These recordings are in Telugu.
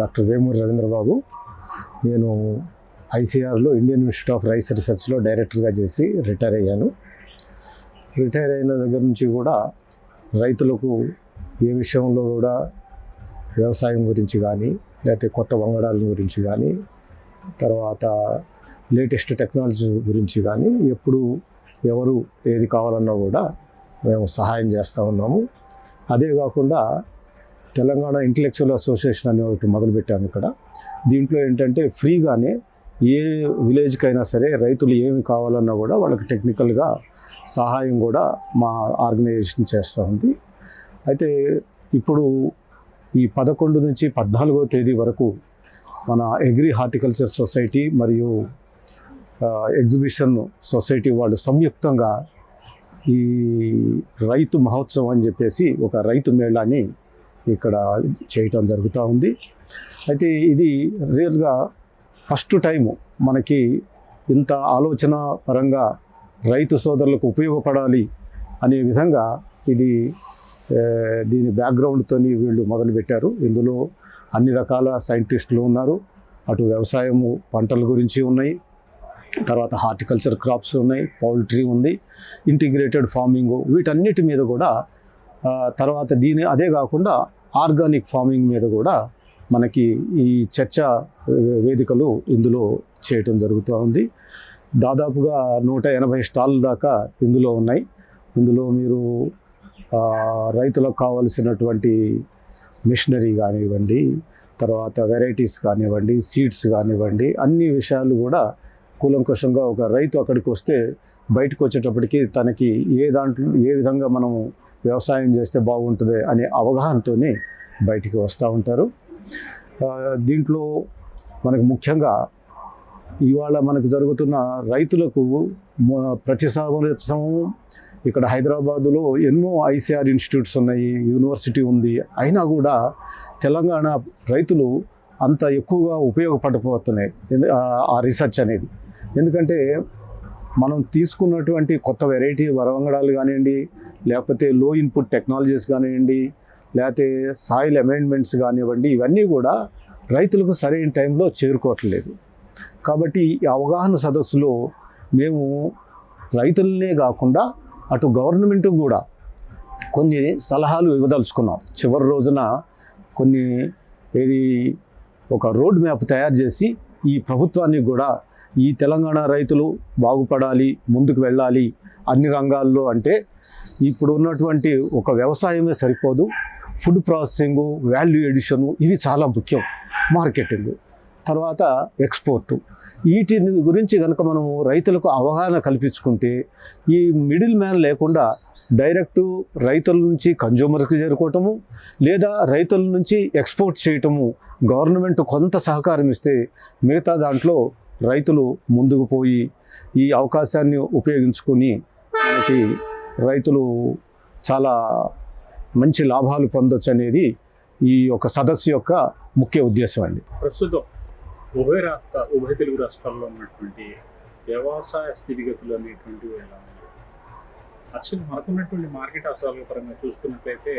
డాక్టర్ వేమూరి రవీంద్రబాబు. నేను ఐసీఆర్లో ఇండియన్ ఇన్స్టిట్యూట్ ఆఫ్ రైస్ రీసెర్చ్లో డైరెక్టర్గా చేసి రిటైర్ అయ్యాను. రిటైర్ అయిన దగ్గర నుంచి కూడా రైతులకు ఏ విషయంలో కూడా వ్యవసాయం గురించి కానీ లేకపోతే కొత్త వంగడాల గురించి కానీ తర్వాత లేటెస్ట్ టెక్నాలజీ గురించి కానీ ఎప్పుడు ఎవరు ఏది కావాలన్నా కూడా మేము సహాయం చేస్తూ ఉన్నాము. అదే కాకుండా తెలంగాణ ఇంటలెక్చువల్ అసోసియేషన్ అనే ఒకటి మొదలుపెట్టాము ఇక్కడ. దీంట్లో ఏంటంటే ఫ్రీగానే ఏ విలేజ్కైనా సరే రైతులు ఏమి కావాలన్నా కూడా వాళ్ళకి టెక్నికల్గా సహాయం కూడా మా ఆర్గనైజేషన్ చేస్తూ ఉంది. అయితే ఇప్పుడు ఈ పదకొండు నుంచి పద్నాలుగో తేదీ వరకు మన అగ్రి హార్టికల్చర్ సొసైటీ మరియు ఎగ్జిబిషన్ సొసైటీ వాళ్ళు సంయుక్తంగా ఈ రైతు మహోత్సవం అని చెప్పేసి ఒక రైతు మేళాని ఇక్కడ చేయటం జరుగుతూ ఉంది. అయితే ఇది రియల్గా ఫస్ట్ టైము మనకి ఇంత ఆలోచన పరంగా రైతు సోదరులకు ఉపయోగపడాలి అనే విధంగా ఇది దీని బ్యాక్గ్రౌండ్తో వీళ్ళు మొదలుపెట్టారు. ఇందులో అన్ని రకాల సైంటిస్టులు ఉన్నారు. అటు వ్యవసాయము పంటల గురించి ఉన్నాయి. తర్వాత హార్టికల్చర్ క్రాప్స్ ఉన్నాయి. పౌల్ట్రీ ఉంది. ఇంటిగ్రేటెడ్ ఫార్మింగ్ వీటన్నిటి మీద కూడా తర్వాత దీని అదే కాకుండా ఆర్గానిక్ ఫార్మింగ్ మీద కూడా మనకి ఈ చర్చ వేదికలు ఇందులో చేయటం జరుగుతూ ఉంది. దాదాపుగా నూట ఎనభై స్టాల్ దాకా ఇందులో ఉన్నాయి. ఇందులో మీరు రైతులకు కావలసినటువంటి మిషనరీ కానివ్వండి తర్వాత వెరైటీస్ కానివ్వండి సీడ్స్ కానివ్వండి అన్ని విషయాలు కూడా కూలంకషంగా ఒక రైతు అక్కడికి వస్తే బయటకు వచ్చేటప్పటికి తనకి ఏ దాంట్లో ఏ విధంగా మనం వ్యవసాయం చేస్తే బాగుంటుంది అనే అవగాహనతోనే బయటికి వస్తూ ఉంటారు. దీంట్లో మనకు ముఖ్యంగా ఇవాళ మనకు జరుగుతున్న రైతులకు ప్రతి సంవత్సరం ఇక్కడ హైదరాబాదులో ఎన్నో ఐసీఆర్ ఇన్స్టిట్యూట్స్ ఉన్నాయి యూనివర్సిటీ ఉంది. అయినా కూడా తెలంగాణ రైతులు అంత ఎక్కువగా ఉపయోగపడకపోతున్నాయి ఆ- ఆ రీసెర్చ్ అనేది. ఎందుకంటే మనం తీసుకున్నటువంటి కొత్త వెరైటీ వరవంగడాలు కానివ్వండి లేకపోతే లో ఇన్పుట్ టెక్నాలజీస్ కానివ్వండి లేకపోతే సాయిల్ అమెండ్మెంట్స్ కానివ్వండి ఇవన్నీ కూడా రైతులకు సరైన టైంలో చేరుకోవట్లేదు. కాబట్టి ఈ అవగాహన సదస్సులో మేము రైతులనే కాకుండా అటు గవర్నమెంట్ కూడా కొన్ని సలహాలు ఇవ్వదలుచుకున్నాం. చివరి రోజున కొన్ని ఏది ఒక రోడ్ మ్యాప్ తయారు చేసి ఈ ప్రభుత్వానికి కూడా ఈ తెలంగాణ రైతులు బాగుపడాలి ముందుకు వెళ్ళాలి అన్ని రంగాల్లో అంటే ఇప్పుడు ఉన్నటువంటి ఒక వ్యవసాయమే సరిపోదు. ఫుడ్ ప్రాసెసింగు వాల్యూ ఎడిషను ఇవి చాలా ముఖ్యం. మార్కెటింగ్ తర్వాత ఎక్స్పోర్టు వీటిని గురించి కనుక మనము రైతులకు అవగాహన కల్పించుకుంటే ఈ మిడిల్ మ్యాన్ లేకుండా డైరెక్ట్ రైతుల నుంచి కన్జ్యూమర్కి చేరుకోవటము లేదా రైతుల నుంచి ఎక్స్పోర్ట్ చేయటము గవర్నమెంట్ కొంత సహకారం ఇస్తే మిగతా దాంట్లో రైతులు ముందుకు పోయి ఈ అవకాశాన్ని ఉపయోగించుకొని మనకి రైతులు చాలా మంచి లాభాలు పొందొచ్చు అనేది ఈ యొక్క సదస్సు యొక్క ముఖ్య ఉద్దేశం అండి. ప్రస్తుతం ఉభయ రాష్ట్ర ఉభయ తెలుగు రాష్ట్రాల్లో ఉన్నటువంటి వ్యవసాయ స్థితిగతులు అనేటువంటివి ఎలా అసలు యాక్చువల్లీ మనకున్నటువంటి మార్కెట్ అవసరాల పరంగా చూసుకున్నట్లయితే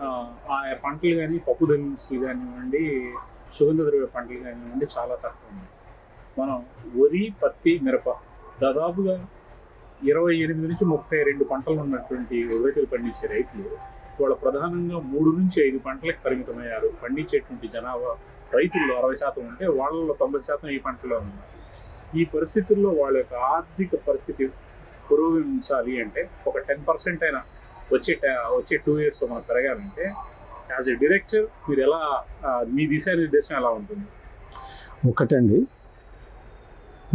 ఆ, ఆయా పంటలు కానీ పప్పు దినుసులు కానివ్వండి సుగంధ ద్రవ్య పంటలు కానివ్వండి చాలా తక్కువ ఉన్నాయి. మనం వరి పత్తి మిరప దాదాపుగా ఇరవై ఎనిమిది నుంచి ముప్పై రెండు పంటలు ఉన్నటువంటి రైతులు పండించే రైతులు వాళ్ళు ప్రధానంగా మూడు నుంచి ఐదు పంటలకు పరిమితమయ్యారు. పండించేటువంటి జనాభా రైతుల్లో అరవై శాతం ఉంటే వాళ్ళలో తొంభై శాతం ఈ పంటలో ఉన్నారు. ఈ పరిస్థితుల్లో వాళ్ళ యొక్క ఆర్థిక పరిస్థితి పురోగమించాలి అంటే ఒక టెన్ పర్సెంట్ అయినా వచ్చే వచ్చే టూ ఇయర్స్లో మనం పెరగాలంటే యాజ్ ఎ డైరెక్టర్ మీరు ఎలా మీ మీ దిశానిర్దేశం ఎలా ఉంటుంది? ఒకటండి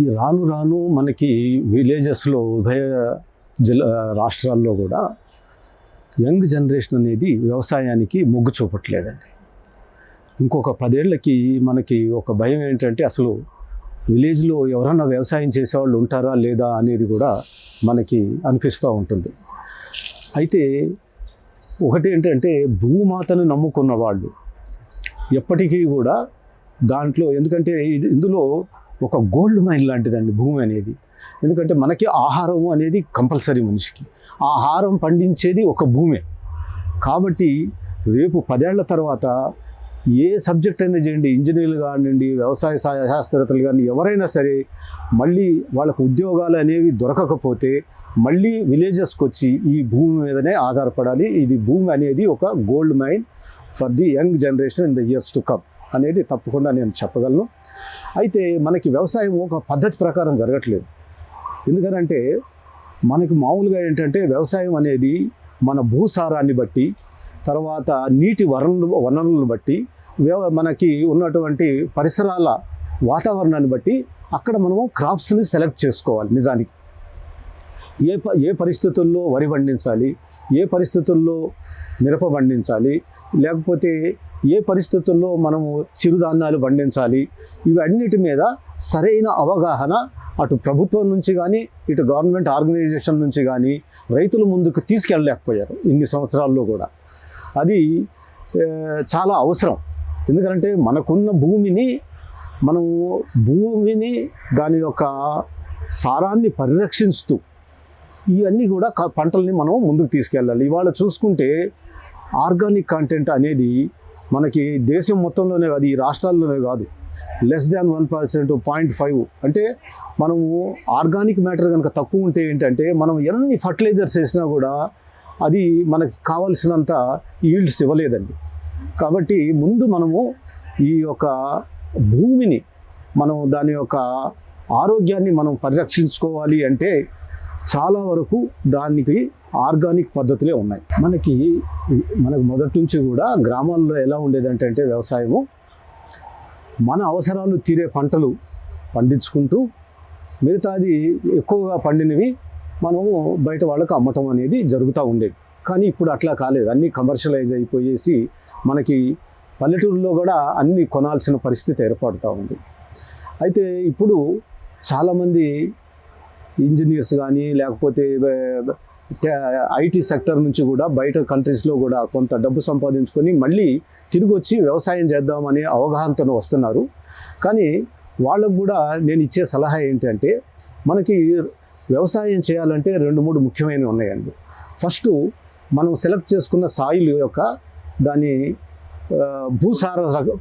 ఈ రాను రాను మనకి విలేజెస్లో ఉభయ జిల్లా రాష్ట్రాల్లో కూడా యంగ్ జనరేషన్ అనేది వ్యవసాయానికి మొగ్గు చూపట్లేదండి. ఇంకొక పదేళ్ళకి మనకి ఒక భయం ఏంటంటే అసలు విలేజ్లో ఎవరన్నా వ్యవసాయం చేసేవాళ్ళు ఉంటారా లేదా అనేది కూడా మనకి అనిపిస్తూ ఉంటుంది. అయితే ఒకటి ఏంటంటే భూమాతను నమ్ముకున్న వాళ్ళు ఎప్పటికీ కూడా దాంట్లో ఎందుకంటే ఇందులో ఒక గోల్డ్ మైన్ లాంటిదండి భూమి అనేది. ఎందుకంటే మనకి ఆహారం అనేది కంపల్సరీ మనిషికి. ఆహారం పండించేది ఒక భూమే. కాబట్టి రేపు పదేళ్ళ తర్వాత ఏ సబ్జెక్ట్ అయినా చేయండి ఇంజనీర్లు కానివ్వండి వ్యవసాయ శాస్త్రవేత్తలు కానీ ఎవరైనా సరే మళ్ళీ వాళ్ళకు ఉద్యోగాలు అనేవి దొరకకపోతే మళ్ళీ విలేజెస్కి వచ్చి ఈ భూమి మీదనే ఆధారపడాలి. ఇది భూమి అనేది ఒక gold mine for the young generation in the years to come అనేది తప్పకుండా నేను చెప్పగలను. అయితే మనకి వ్యవసాయం ఒక పద్ధతి ప్రకారం జరగట్లేదు. ఎందుకంటే మనకి మామూలుగా ఏంటంటే వ్యవసాయం అనేది మన భూసారాన్ని బట్టి తర్వాత నీటి వనరులు వనరులను బట్టి వ్యవ మనకి ఉన్నటువంటి పరిసరాల వాతావరణాన్ని బట్టి అక్కడ మనము క్రాప్స్ని సెలెక్ట్ చేసుకోవాలి నిజానికి. ఏ ప ఏ పరిస్థితుల్లో వరి పండించాలి ఏ పరిస్థితుల్లో మిరప పండించాలి లేకపోతే ఏ పరిస్థితుల్లో మనము చిరుధాన్యాలు పండించాలి? ఇవన్నిటి మీద సరైన అవగాహన అటు ప్రభుత్వం నుంచి కానీ ఇటు గవర్నమెంట్ ఆర్గనైజేషన్ నుంచి కానీ రైతుల ముందుకు తీసుకెళ్ళలేకపోయారు ఇన్ని సంవత్సరాల్లో కూడా. అది చాలా అవసరం. ఎందుకంటే మనకున్న భూమిని మనము భూమిని దాని యొక్క సారాన్ని పరిరక్షిస్తూ ఇవన్నీ కూడా పంటల్ని మనం ముందుకు తీసుకెళ్ళాలి. ఇవాళ చూసుకుంటే ఆర్గానిక్ కంటెంట్ అనేది మనకి దేశం మొత్తంలోనే కాదు ఈ రాష్ట్రాల్లోనే కాదు less than one percent point five అంటే మనము ఆర్గానిక్ మ్యాటర్ కనుక తక్కువ ఉంటే ఏంటంటే మనం ఎన్ని ఫర్టిలైజర్స్ వేసినా కూడా అది మనకి కావలసినంత ఈల్డ్స్ ఇవ్వలేదండి. కాబట్టి ముందు మనము ఈ యొక్క భూమిని మనం దాని యొక్క ఆరోగ్యాన్ని మనం పరిరక్షించుకోవాలి అంటే చాలా వరకు దానికి ఆర్గానిక్ పద్ధతులే ఉన్నాయి. మనకి మనకు మొదటి నుంచి కూడా గ్రామాల్లో ఎలా ఉండేదంటే అంటే వ్యవసాయము. మన అవసరాలు తీరే పంటలు పండించుకుంటూ మిగతాది ఎక్కువగా పండినవి మనము బయట వాళ్ళకు అమ్మటం అనేది జరుగుతూ ఉండేది. కానీ ఇప్పుడు అట్లా కాలేదు. అన్నీ కమర్షియలైజ్ అయిపోయేసి మనకి పల్లెటూరులో కూడా అన్నీ కొనాల్సిన పరిస్థితి ఏర్పడుతూ ఉంది. అయితే ఇప్పుడు చాలామంది ఇంజనీర్స్ కానీ లేకపోతే ఐటీ సెక్టర్ నుంచి కూడా బయట కంట్రీస్లో కూడా కొంత డబ్బు సంపాదించుకొని మళ్ళీ తిరిగి వచ్చి వ్యవసాయం చేద్దామనే అవగాహనతో వస్తున్నారు. కానీ వాళ్ళకు కూడా నేను ఇచ్చే సలహా ఏంటంటే మనకి వ్యవసాయం చేయాలంటే రెండు మూడు ముఖ్యమైనవి ఉన్నాయండి. ఫస్ట్ మనం సెలెక్ట్ చేసుకున్న సాయిల్ యొక్క దాని భూసార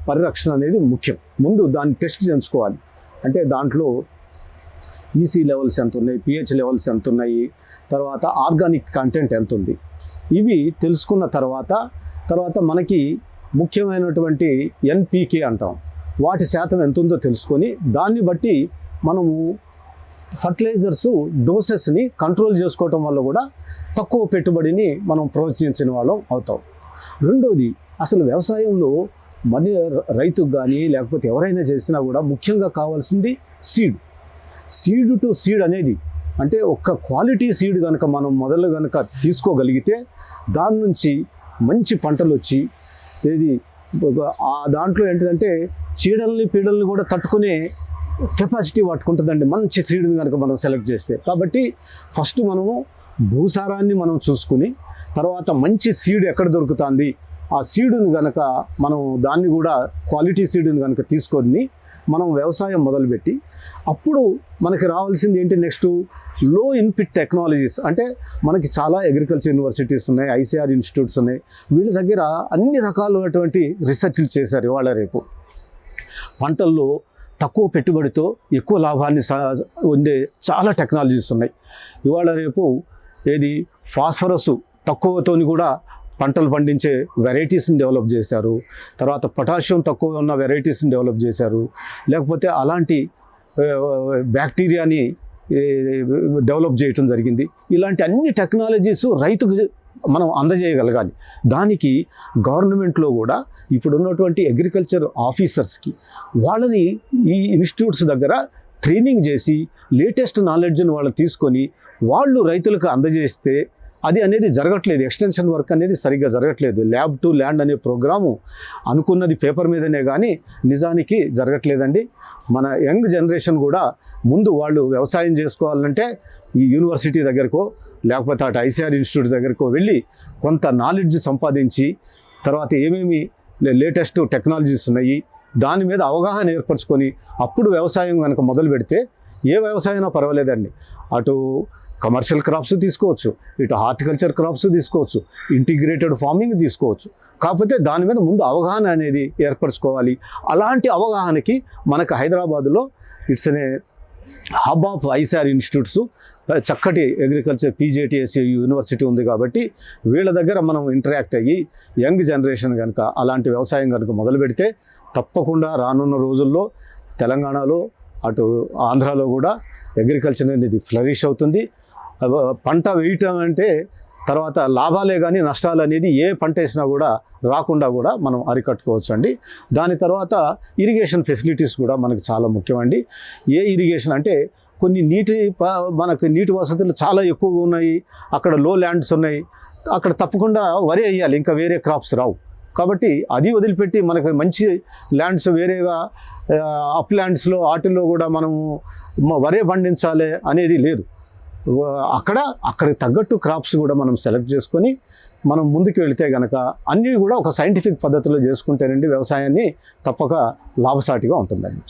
పరిరక్షణ అనేది ముఖ్యం. ముందు దాన్ని టెస్ట్ చేయించుకోవాలి. అంటే దాంట్లో ఈసీ లెవెల్స్ ఎంత ఉన్నాయి పిహెచ్ లెవెల్స్ ఎంత ఉన్నాయి తర్వాత ఆర్గానిక్ కంటెంట్ ఎంత ఉంది ఇవి తెలుసుకున్న తర్వాత తర్వాత మనకి ముఖ్యమైనటువంటి ఎన్పీకే అంటాం. వాటి శాతం ఎంత ఉందో తెలుసుకొని దాన్ని బట్టి మనము ఫర్టిలైజర్స్ డోసెస్ని కంట్రోల్ చేసుకోవటం వల్ల కూడా తక్కువ పెట్టుబడిని మనం ప్రోత్సహించిన వాళ్ళం అవుతాం. రెండోది అసలు వ్యవసాయంలో మన రైతుకు కానీ లేకపోతే ఎవరైనా చేసినా కూడా ముఖ్యంగా కావాల్సింది సీడ్ సీడ్ టు సీడ్ అనేది అంటే ఒక్క క్వాలిటీ సీడ్ కనుక మనం మొదలు కనుక తీసుకోగలిగితే దాని నుంచి మంచి పంటలు వచ్చి ఇది ఆ దాంట్లో ఏంటంటే చీడల్ని పీడల్ని కూడా తట్టుకునే కెపాసిటీ పట్టుకుంటుందండి. మంచి సీడ్ని కనుక మనం సెలెక్ట్ చేస్తే. కాబట్టి ఫస్ట్ మనము భూసారాన్ని మనం చూసుకుని తర్వాత మంచి సీడ్ ఎక్కడ దొరుకుతుంది ఆ సీడుని కనుక మనం దాన్ని కూడా క్వాలిటీ సీడుని కనుక తీసుకొని మనం వ్యవసాయం మొదలుపెట్టి అప్పుడు మనకి రావాల్సింది ఏంటి నెక్స్ట్లో ఇన్పిట్ టెక్నాలజీస్ అంటే మనకి చాలా అగ్రికల్చర్ యూనివర్సిటీస్ ఉన్నాయి ఐసీఆర్ ఇన్స్టిట్యూట్స్ ఉన్నాయి. వీళ్ళ దగ్గర అన్ని రకాలైనటువంటి రీసెర్చ్లు చేశారు ఇవాళ రేపు. పంటల్లో తక్కువ పెట్టుబడితో ఎక్కువ లాభాన్ని ఉండే చాలా టెక్నాలజీస్ ఉన్నాయి. ఇవాళ రేపు ఏది? ఫాస్ఫరస్ తక్కువతోని కూడా పంటలు పండించే వెరైటీస్ని డెవలప్ చేశారు. తర్వాత పొటాషియం తక్కువ ఉన్న వెరైటీస్ని డెవలప్ చేశారు. లేకపోతే అలాంటి బ్యాక్టీరియాని డెవలప్ చేయటం జరిగింది. ఇలాంటి అన్ని టెక్నాలజీస్ రైతుకు మనం అందజేయగలగాలి. దానికి గవర్నమెంట్లో కూడా ఇప్పుడు ఉన్నటువంటి అగ్రికల్చర్ ఆఫీసర్స్కి వాళ్ళని ఈ ఇన్స్టిట్యూట్స్ దగ్గర ట్రైనింగ్ చేసి లేటెస్ట్ నాలెడ్జ్ని వాళ్ళు తీసుకొని వాళ్ళు రైతులకు అందజేస్తే అది అనేది జరగట్లేదు. ఎక్స్టెన్షన్ వర్క్ అనేది సరిగ్గా జరగట్లేదు. ల్యాబ్ టు ల్యాండ్ అనే ప్రోగ్రాము అనుకున్నది పేపర్ మీదనే కానీ నిజానికి జరగట్లేదండి. మన యంగ్ జనరేషన్ కూడా ముందు వాళ్ళు వ్యవసాయం చేసుకోవాలంటే ఈ యూనివర్సిటీ దగ్గరకో లేకపోతే అటు ఐసీఆర్ ఇన్స్టిట్యూట్ దగ్గరకో వెళ్ళి కొంత నాలెడ్జ్ సంపాదించి తర్వాత ఏమేమి లేటెస్ట్ టెక్నాలజీస్ ఉన్నాయి దాని మీద అవగాహన ఏర్పరచుకొని అప్పుడు వ్యవసాయం కనుక మొదలు పెడితే ఏ వ్యవసాయమైనా పర్వాలేదండి. అటు కమర్షియల్ క్రాప్స్ తీసుకోవచ్చు ఇటు హార్టికల్చర్ క్రాప్స్ తీసుకోవచ్చు ఇంటిగ్రేటెడ్ ఫార్మింగ్ తీసుకోవచ్చు. కాకపోతే దాని మీద ముందు అవగాహన అనేది ఏర్పరచుకోవాలి. అలాంటి అవగాహనకి మనకు హైదరాబాదులో ఇట్స్ అనే హబ్ ఆఫ్ ఐసార్ ఇన్స్టిట్యూట్స్ చక్కటి అగ్రికల్చర్ పీజేటీఎస్సీ యూనివర్సిటీ ఉంది కాబట్టి వీళ్ళ దగ్గర మనం ఇంటరాక్ట్ అయ్యి యంగ్ జనరేషన్ కనుక అలాంటి వ్యవసాయం కనుక మొదలు పెడితే తప్పకుండా రానున్న రోజుల్లో తెలంగాణలో అటు ఆంధ్రాలో కూడా అగ్రికల్చర్ అనేది ఫ్లరిష్ అవుతుంది. పంట వేయటం అంటే తర్వాత లాభాలే కానీ నష్టాలు అనేది ఏ పంట వేసినా కూడా రాకుండా కూడా మనం అరికట్టుకోవచ్చు అండి. దాని తర్వాత ఇరిగేషన్ ఫెసిలిటీస్ కూడా మనకు చాలా ముఖ్యమండి ఏ ఇరిగేషన్ అంటే కొన్ని నీటి ప- మనకు నీటి వసతులు చాలా ఎక్కువగా ఉన్నాయి. అక్కడ లో ల్యాండ్స్ ఉన్నాయి. అక్కడ తప్పకుండా వరి వేయాలి. ఇంకా వేరే క్రాప్స్ రావు. కాబట్టి అది వదిలిపెట్టి మనకు మంచి ల్యాండ్స్ వేరేగా అప్ ల్యాండ్స్లో వాటిల్లో కూడా మనము వరే పండించాలి అనేది లేదు. అక్కడ అక్కడ అక్కడికి తగ్గట్టు క్రాప్స్ కూడా మనం సెలెక్ట్ చేసుకొని మనం ముందుకు వెళితే కనుక అన్నీ కూడా ఒక సైంటిఫిక్ పద్ధతిలో చేసుకుంటేనండి వ్యవసాయాన్ని తప్పక లాభసాటిగా ఉంటుందండి.